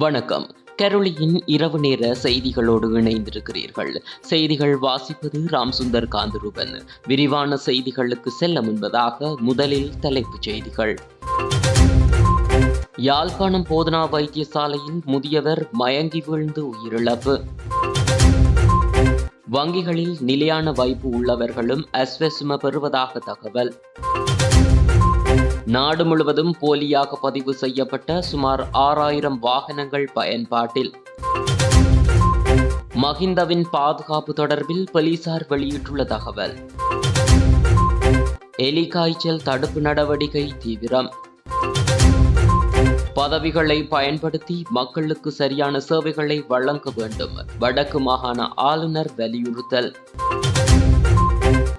வணக்கம். கரோலியின் இரவு நேர செய்திகளோடு இணைந்திருக்கிறீர்கள். செய்திகள் வாசிப்பது ராம் சுந்தர் காந்தரூபன். விரிவான செய்திகளுக்கு செல்ல முன்பதாக முதலில் தலைப்புச் செய்திகள். யாழ்ப்பாணம் போதனா வைத்தியசாலையில் முதியவர் மயங்கி வீழ்ந்து உயிரிழப்பு. வங்கிகளில் நிலையான வைப்பு உள்ளவர்களும் அஸ்வசும பெறுவதாக தகவல். நாடு முழுவதும் போலியாக பதிவு செய்யப்பட்ட சுமார் ஆறாயிரம் வாகனங்கள் பயன்பாட்டில். மஹிந்தவின் பாதுகாப்பு தொடர்பில் போலீசார் வெளியிட்டுள்ள தகவல். எலி காய்ச்சல் தடுப்பு நடவடிக்கை தீவிரம். பதவிகளை பயன்படுத்தி மக்களுக்கு சரியான சேவைகளை வழங்க வேண்டும் வடக்கு மாகாண ஆளுநர் வலியுறுத்தல்.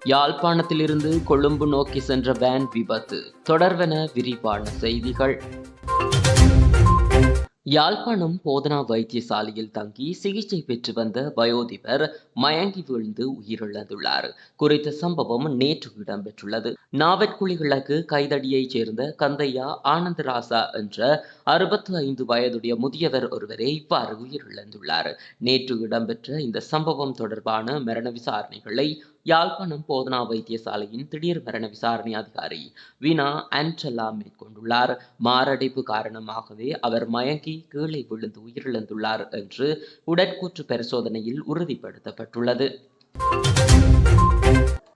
யாழ்ப்பாணத்திலிருந்து கொழும்பு நோக்கி சென்ற வேன் விபத்து. தொடர்வென விரிவான செய்திகள். யாழ்ப்பாணம் போதனா வைத்தியசாலையில் தங்கி சிகிச்சை பெற்று வந்த வயோதிபர் மயங்கி விழுந்து உயிரிழந்துள்ளார். குறித்த சம்பவம் நேற்று இடம்பெற்றுள்ளது. நாவற்குழி கிழக்கு கைதடியைச் சேர்ந்த கந்தையா ஆனந்தராசா என்ற அறுபத்து ஐந்து வயதுடைய முதியவர் ஒருவரே இவ்வாறு உயிரிழந்துள்ளார். நேற்று இடம்பெற்ற இந்த சம்பவம் தொடர்பான மரண விசாரணைகளை யாழ்ப்பாணம் போதனா வைத்தியசாலையின் திடீர் மரண விசாரணை அதிகாரி வினா ஆன்டலா மேற்கொண்டுள்ளார். மாரடைப்பு காரணமாகவே அவர் மயங்கி கீழே விழுந்து உயிரிழந்துள்ளார் என்று உடற்கூற்று பரிசோதனையில் உறுதிப்படுத்தப்பட்டுள்ளது.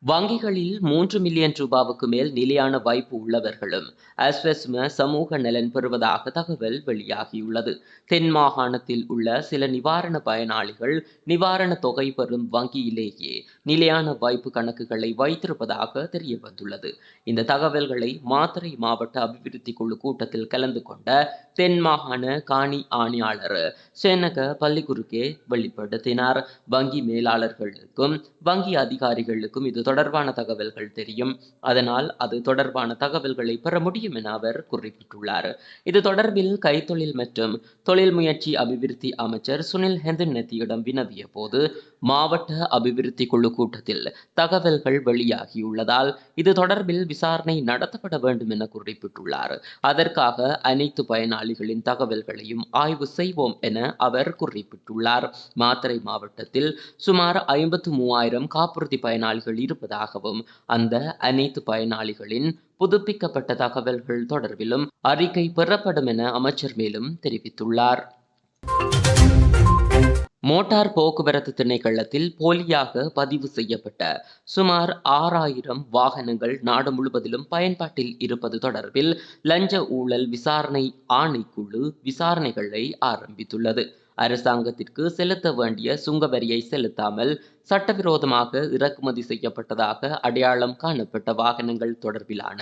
வங்கிகளில் மூன்று மில்லியன் ரூபாவுக்கு மேல் நிலையான வாய்ப்பு உள்ளவர்களும் அஸ்வஸ்ம சமூக நலன் பெறுவதாக தகவல் வெளியாகியுள்ளது. தென் மாகாணத்தில் உள்ள சில நிவாரண பயனாளிகள் நிவாரண தொகை பெறும் வங்கியிலேயே நிலையான வாய்ப்பு கணக்குகளை வைத்திருப்பதாக தெரிய வந்துள்ளது இந்த தகவல்களை மாத்தறை மாவட்ட அபிவிருத்தி குழு கூட்டத்தில் கலந்து கொண்ட தென் மாகாண காணி ஆணையாளர் சேனக பள்ளிக்குறுக்கே வெளிப்படுத்தினார். வங்கி மேலாளர்களுக்கும் வங்கி அதிகாரிகளுக்கும் இது தொடர்பான தகவல்கள் தெரியும். அதனால் அது தொடர்பான தகவல்களை பெற முடியும் என அவர் குறிப்பிட்டுள்ளார். இது தொடர்பில் கைத்தொழில் மற்றும் தொழில் முயற்சி அபிவிருத்தி அமைச்சர் சுனில் ஹெந்தநெத்தியிடம் வினவிய போது மாவட்ட அபிவிருத்தி குழு கூட்டத்தில் தகவல்கள் வெளியாகியுள்ளதால் இது தொடர்பில் விசாரணை நடத்தப்பட வேண்டும் என குறிப்பிட்டுள்ளார். அதற்காக அனைத்து பயனாளிகளின் தகவல்களையும் ஆய்வு செய்வோம் என அவர் குறிப்பிட்டுள்ளார். மாத்தறை மாவட்டத்தில் சுமார் ஐம்பத்து மூவாயிரம் காப்புறுதி பயனாளிகள் இருப்பதாகவும் அந்த அனைத்து பயனாளிகளின் புதுப்பிக்கப்பட்ட தகவல்கள் தொடர்பிலும் அறிக்கை பெறப்படும் என அமைச்சர் மேலும் தெரிவித்துள்ளார். மோட்டார் போக்குவரத்து திணைக்களத்தில் போலியாக பதிவு செய்யப்பட்ட சுமார் ஆறாயிரம் வாகனங்கள் நாடு முழுவதிலும் பயன்பாட்டில் இருப்பது தொடர்பில் லஞ்ச ஊழல் விசாரணை ஆணைக்குழு விசாரணைகளை ஆரம்பித்துள்ளது. அரசாங்கத்திற்கு செலுத்த வேண்டிய சுங்கவரியை செலுத்தாமல் சட்டவிரோதமாக இறக்குமதி செய்யப்பட்டதாக அடையாளம் காணப்பட்ட வாகனங்கள் தொடர்பிலான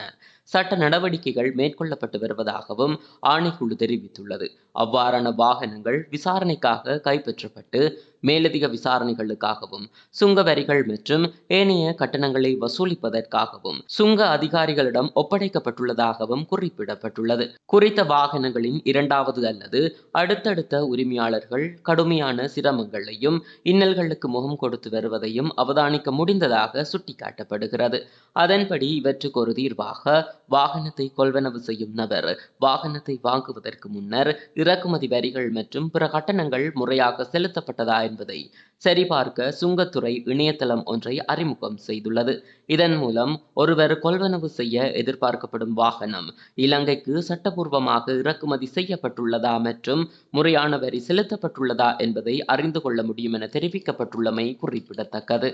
சட்ட நடவடிக்கைகள் மேற்கொள்ளப்பட்டு வருவதாகவும் ஆணைக்குழு தெரிவித்துள்ளது. அவ்வாறான வாகனங்கள் விசாரணைக்காக கைப்பற்றப்பட்டு மேலதிக விசாரணைகளுக்காகவும் சுங்க வரிகள் மற்றும் ஏனைய கட்டணங்களை வசூலிப்பதற்காகவும் சுங்க அதிகாரிகளிடம் ஒப்படைக்கப்பட்டுள்ளதாகவும் குறிப்பிடப்பட்டுள்ளது. குறித்த வாகனங்களின் இரண்டாவது அல்லது அடுத்தடுத்த உரிமையாளர்கள் கடுமையான சிரமங்களையும் இன்னல்களுக்கு முகம் கொடுத்து வருவதையும் அவதானிக்க முடிந்ததாக சுட்டிக்காட்டப்படுகிறது. அதன்படி இவற்றுக்கு ஒரு தீர்வாக வாகனத்தை கொள்வனவு செய்யும் நபர் வாகனத்தை வாங்குவதற்கு முன்னர் இறக்குமதி வரிகள் மற்றும் பிற கட்டணங்கள் முறையாக செலுத்தப்பட்டதா என்பதை சரிபார்க்க சுங்கத்துறை இணையதளம் ஒன்றை அறிமுகம் செய்துள்ளது. இதன் மூலம் ஒருவர் கொள்வனவு செய்ய எதிர்பார்க்கப்படும் வாகனம் இலங்கைக்கு சட்டபூர்வமாக இறக்குமதி செய்யப்பட்டுள்ளதா மற்றும் முறையான வரி செலுத்தப்பட்டுள்ளதா என்பதை அறிந்து கொள்ள முடியும் என தெரிவிக்கப்பட்டுள்ளமை குறிப்பிடத்தக்கது.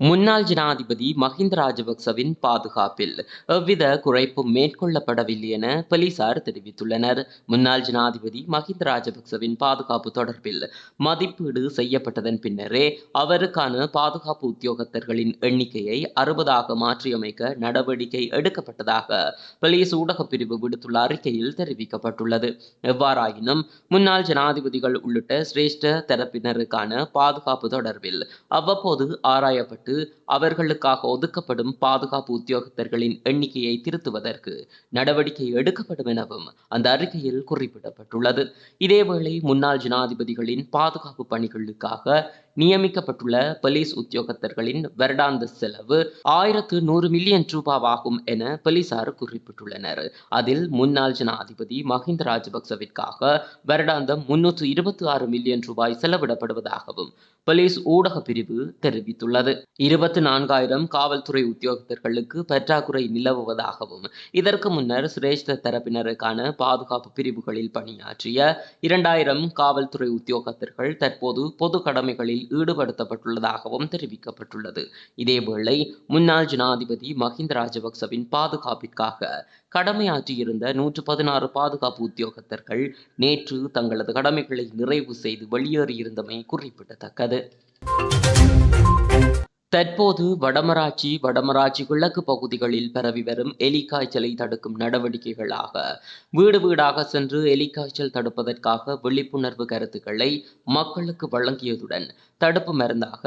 முன்னாள் ஜனாதிபதி மஹிந்த ராஜபக்சவின் பாதுகாப்பில் எவ்வித குறைப்பும் மேற்கொள்ளப்படவில்லை என போலீசார் தெரிவித்துள்ளனர். முன்னாள் ஜனாதிபதி மஹிந்த ராஜபக்சவின் பாதுகாப்பு தொடர்பில் மதிப்பீடு செய்யப்பட்டதன் பின்னரே அவருக்கான பாதுகாப்பு உத்தியோகத்தர்களின் எண்ணிக்கையை அறுபதாக மாற்றியமைக்க நடவடிக்கை எடுக்கப்பட்டதாக போலீஸ் ஊடகப் பிரிவு விடுத்துள்ள அறிக்கையில் தெரிவிக்கப்பட்டுள்ளது. எவ்வாறாயினும் முன்னாள் ஜனாதிபதிகள் உள்ளிட்ட சிரேஷ்ட தரப்பினருக்கான பாதுகாப்பு தொடர்பில் அவ்வப்போது ஆராயப்பட்டு அவர்களுக்காக ஒதுக்கப்படும் பாதுகாப்பு உத்தியோகத்தர்களின் எண்ணிக்கையை திருத்துவதற்கு நடவடிக்கை எடுக்கப்படும் எனவும் அந்த அறிக்கையில் குறிப்பிடப்பட்டுள்ளது. இதேவேளை முன்னாள் ஜனாதிபதிகளின் பாதுகாப்பு பணிகளுக்காக நியமிக்கப்பட்டுள்ள போலீஸ் உத்தியோகத்தர்களின் வருடாந்த செலவு ஆயிரத்து நூறு மில்லியன் ரூபாவாகும் என போலீசார் குறிப்பிட்டுள்ளனர். அதில் முன்னாள் ஜனாதிபதி மஹிந்த ராஜபக்சவிற்காக வருடாந்தம் முன்னூற்று இருபத்தி ஆறு மில்லியன் ரூபாய் செலவிடப்படுவதாகவும் போலீஸ் ஊடக பிரிவு தெரிவித்துள்ளது. இருபத்தி நான்காயிரம் காவல்துறை உத்தியோகத்தர்களுக்கு பற்றாக்குறை நிலவுவதாகவும் இதற்கு முன்னர் சிரேஷ்ட தரப்பினருக்கான பாதுகாப்பு பிரிவுகளில் பணியாற்றிய இரண்டாயிரம் காவல்துறை உத்தியோகத்தர்கள் தற்போது பொது கடமைகளில் ஈடுபடுத்தப்பட்டுள்ளதாகவும் தெரிவிக்கப்பட்டுள்ளது. இதேவேளை முன்னாள் ஜனாதிபதி மஹிந்த ராஜபக்சவின் பாதுகாப்பிற்காக கடமையாற்றியிருந்த நூற்று பதினாறு பாதுகாப்பு உத்தியோகத்தர்கள் நேற்று தங்களது கடமைகளை நிறைவு செய்து வெளியேறியிருந்தமை குறிப்பிடத்தக்கது. தற்போது வடமராட்சி வடமராட்சி கிழக்கு பகுதிகளில் பரவி வரும் எலிக்காய்ச்சலை தடுக்கும் நடவடிக்கைகளாக வீடு வீடாக சென்று எலிக்காய்ச்சல் தடுப்பதற்காக விழிப்புணர்வு கருத்துக்களை மக்களுக்கு வழங்கியதுடன் தடுப்பு மருந்தாக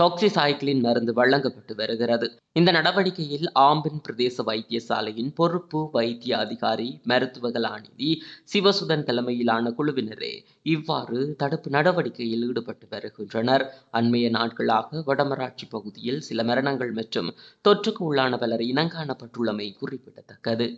டாக்ஸிசைக்ளின் மருந்து வழங்கப்பட்டு வருகிறது. இந்த நடவடிக்கையில் ஆம்பின் பிரதேச வைத்தியசாலையின் பொறுப்பு வைத்திய அதிகாரி மருத்துவ கலாநிதி சிவசுதன் தலைமையிலான குழுவினரே இவ்வாறு தடுப்பு நடவடிக்கையில் ஈடுபட்டு வருகின்றனர். அண்மைய நாட்களாக வடமராட்சி பகுதியில் சில மரணங்கள் மற்றும் தொற்றுக்கு உள்ளான பலர் இனங்காணப்பட்டுள்ளமை குறிப்பிடத்தக்கது.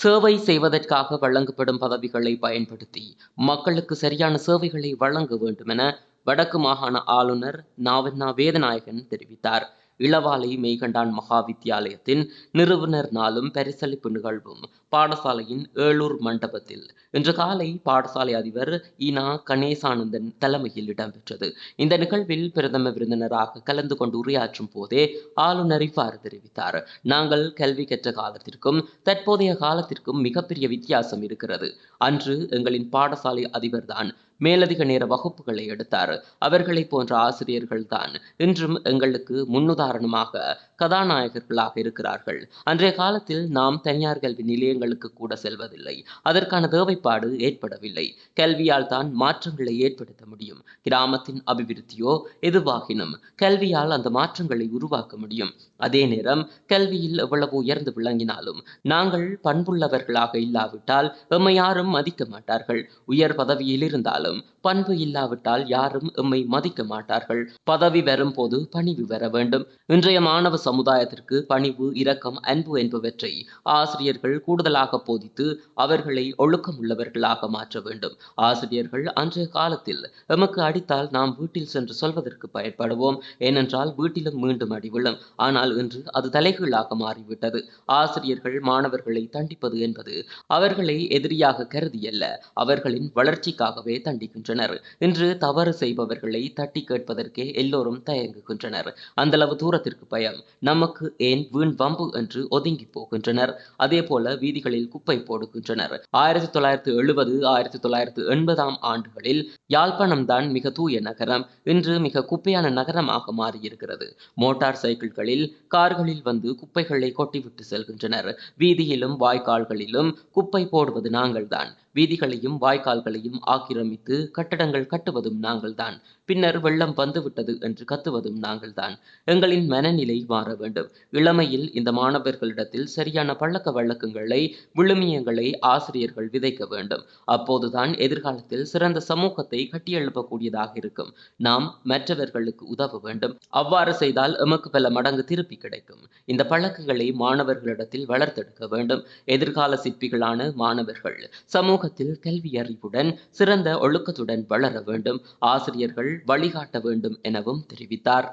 சேவை செய்வதற்காக வழங்கப்படும் பதவிகளை பயன்படுத்தி மக்களுக்கு சரியான சேவைகளை வழங்க வேண்டும் என வடக்கு மாகாண ஆளுநர் நாவண்ணா வேதநாயகன் தெரிவித்தார். இளவாலை மெய்கண்டான் மகா வித்தியாலயத்தின் நிறுவனர் நாளும் பரிசளிப்பு நிகழ்வும் பாடசாலையின் ஏழூர் மண்டபத்தில். இன்று காலை பாடசாலை அதிபர் இனா கணேசானந்தன் தலைமையில் இடம்பெற்றது. இந்த நிகழ்வில் பிரதம விருந்தினராக கலந்து கொண்டு உரையாற்றும் போதே ஆளுநர் இவ்வாறு தெரிவித்தார். நாங்கள் கல்வி கற்ற காலத்திற்கும் தற்போதைய காலத்திற்கும் மிகப்பெரிய வித்தியாசம் இருக்கிறது. அன்று எங்களின் பாடசாலை அதிபர்தான் மேலதிக நேர வகுப்புகளை எடுத்தார். அவர்களை போன்ற ஆசிரியர்கள் தான் இன்றும் எங்களுக்கு முன்னுதாரணமாக கதாநாயகர்களாக இருக்கிறார்கள். அன்றைய காலத்தில் நாம் தனியார் கல்வி நிலையங்களுக்கு கூட செல்வதில்லை. அதற்கான தேவைப்பாடு ஏற்படவில்லை. கல்வியால் தான் மாற்றங்களை ஏற்படுத்த முடியும். கிராமத்தின் அபிவிருத்தியோ எதுவாகினும் கல்வியால் அந்த மாற்றங்களை உருவாக்க முடியும். அதே நேரம் கல்வியில் எவ்வளவு உயர்ந்து விளங்கினாலும் நாங்கள் பண்புள்ளவர்களாக இல்லாவிட்டால் எம்மை யாரும் மதிக்க மாட்டார்கள். உயர் பதவியில் இருந்தாலும் பண்பு இல்லாவிட்டால் யாரும் எம்மை மதிக்க மாட்டார்கள். பதவி வரும்போது பணிவு வர வேண்டும். இன்றைய மாணவ சமுதாயத்திற்கு பணிவு இரக்கம் அன்பு என்பவற்றை ஆசிரியர்கள் கூடுதலாக போதித்து அவர்களை ஒழுக்கம் உள்ளவர்களாக மாற்ற வேண்டும். ஆசிரியர்கள் அன்றைய காலத்தில் எமக்கு அடித்தால் நாம் வீட்டில் சென்று சொல்வதற்கு பயன்படுவோம். ஏனென்றால் வீட்டிலும் மீண்டும் அடிவிடும் ஆனால் இன்று அது தலைகீழாக மாறிவிட்டது. ஆசிரியர்கள் மாணவர்களை தண்டிப்பது என்பது அவர்களை எதிரியாக கருதியல்ல. அவர்களின் வளர்ச்சிக்காகவே சந்திக்கின்றனர். இன்று தவறு செய்பவர்களை தட்டி கேட்பதற்கே எல்லோரும் தயங்குகின்றனர். அந்தளவு தூரத்திற்கு பயம். நமக்கு ஏன் வீண் வம்பு என்று ஒதுங்கி போகின்றனர். அதே போல வீதிகளில் குப்பை போடுகின்றனர். ஆயிரத்தி தொள்ளாயிரத்தி எழுபது ஆயிரத்தி தொள்ளாயிரத்தி எண்பதாம் ஆண்டுகளில் யாழ்ப்பாணம் தான் மிக தூய நகரம். இன்று மிக குப்பையான நகரமாக மாறியிருக்கிறது. மோட்டார் சைக்கிள்களில் கார்களில் வந்து குப்பைகளை கொட்டிவிட்டு செல்கின்றனர். வீதியிலும் வாய்க்கால்களிலும் குப்பை போடுவது நாங்கள்தான். வீதிகளையும் வாய்க்கால்களையும் ஆக்கிரமித்து கட்டடங்கள் கட்டுவதும் நாங்கள்தான். பின்னர் வெள்ளம் வந்துவிட்டது என்று கத்துவதும் நாங்கள்தான். எங்களின் மனநிலை மாற வேண்டும். இளமையில் இந்த மாணவர்களிடத்தில் சரியான பழக்க வழக்கங்களை விழுமியங்களை ஆசிரியர்கள் விதைக்க வேண்டும். அப்போதுதான் எதிர்காலத்தில் சிறந்த சமூகத்தை கட்டியெழுப்பக்கூடியதாக இருக்கும். நாம் மற்றவர்களுக்கு உதவ வேண்டும். அவ்வாறு செய்தால் எமக்கு பல மடங்கு திருப்பி கிடைக்கும். இந்த பழக்கங்களை மாணவர்களிடத்தில் வளர்த்தெடுக்க வேண்டும். எதிர்கால சிற்பிகளான மாணவர்கள் சமூகத்தில் கல்வி அறிவுடன் சிறந்த ஒழுக்கத்துடன் வளர வேண்டும். ஆசிரியர்கள் வழிகாட்ட வேண்டும் எனவும் தெரிவித்தார்.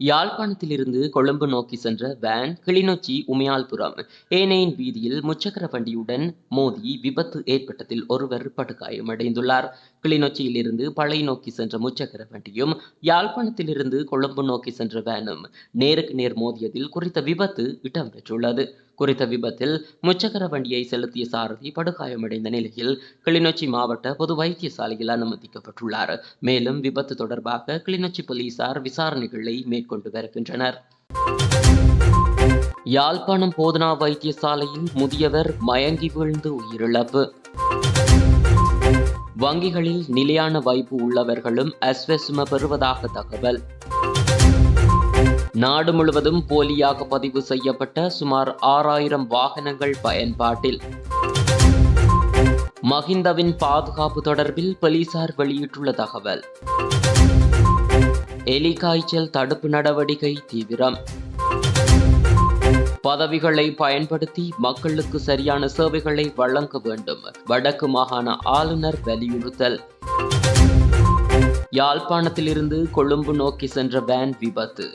யாழ்ப்பாணத்திலிருந்து கொழும்பு நோக்கி சென்ற வேன் கிளிநொச்சி உமையால்புரம் ஏனையின் வீதியில் முச்சக்கர வண்டியுடன் மோதி விபத்து ஏற்பட்டதில் ஒருவர் படுகாயமடைந்துள்ளார். கிளிநொச்சியிலிருந்து பழை நோக்கி சென்ற முச்சக்கர வண்டியும் யாழ்ப்பாணத்திலிருந்து கொழும்பு நோக்கி சென்ற வேனும் நேருக்கு நேர் மோதியதில் குறித்த விபத்து இடம்பெற்றுள்ளது. குறித்த விபத்தில் முச்சக்கர வண்டியை செலுத்திய சாரதி படுகாயமடைந்த நிலையில் கிளிநொச்சி மாவட்ட பொது வைத்தியசாலையில் அனுமதிக்கப்பட்டுள்ளார். மேலும் விபத்து தொடர்பாக கிளிநொச்சி போலீசார் விசாரணைகளை மேற்கொண்டு வருகின்றனர். யாழ்ப்பாணம் போதனா வைத்தியசாலையில் முதியவர் மயங்கி வீழ்ந்து உயிரிழப்பு. வங்கிகளில் நிலையான வைப்பு உள்ளவர்களும் அஸ்வசும பெறுவதாக தகவல். நாடு முழுவதும் போலியாக பதிவு செய்யப்பட்ட சுமார் ஆறாயிரம் வாகனங்கள் பயன்பாட்டில். மஹிந்தவின் பாதுகாப்பு தொடர்பில் போலீசார் வெளியிட்டுள்ள தகவல். எலி காய்ச்சல் தடுப்பு நடவடிக்கை தீவிரம். பதவிகளை பயன்படுத்தி மக்களுக்கு சரியான சேவைகளை வழங்க வேண்டும் வடக்கு மாகாண ஆளுநர் வலியுறுத்தல். யாழ்ப்பாணத்திலிருந்து கொழும்பு நோக்கி சென்ற வேன் விபத்து.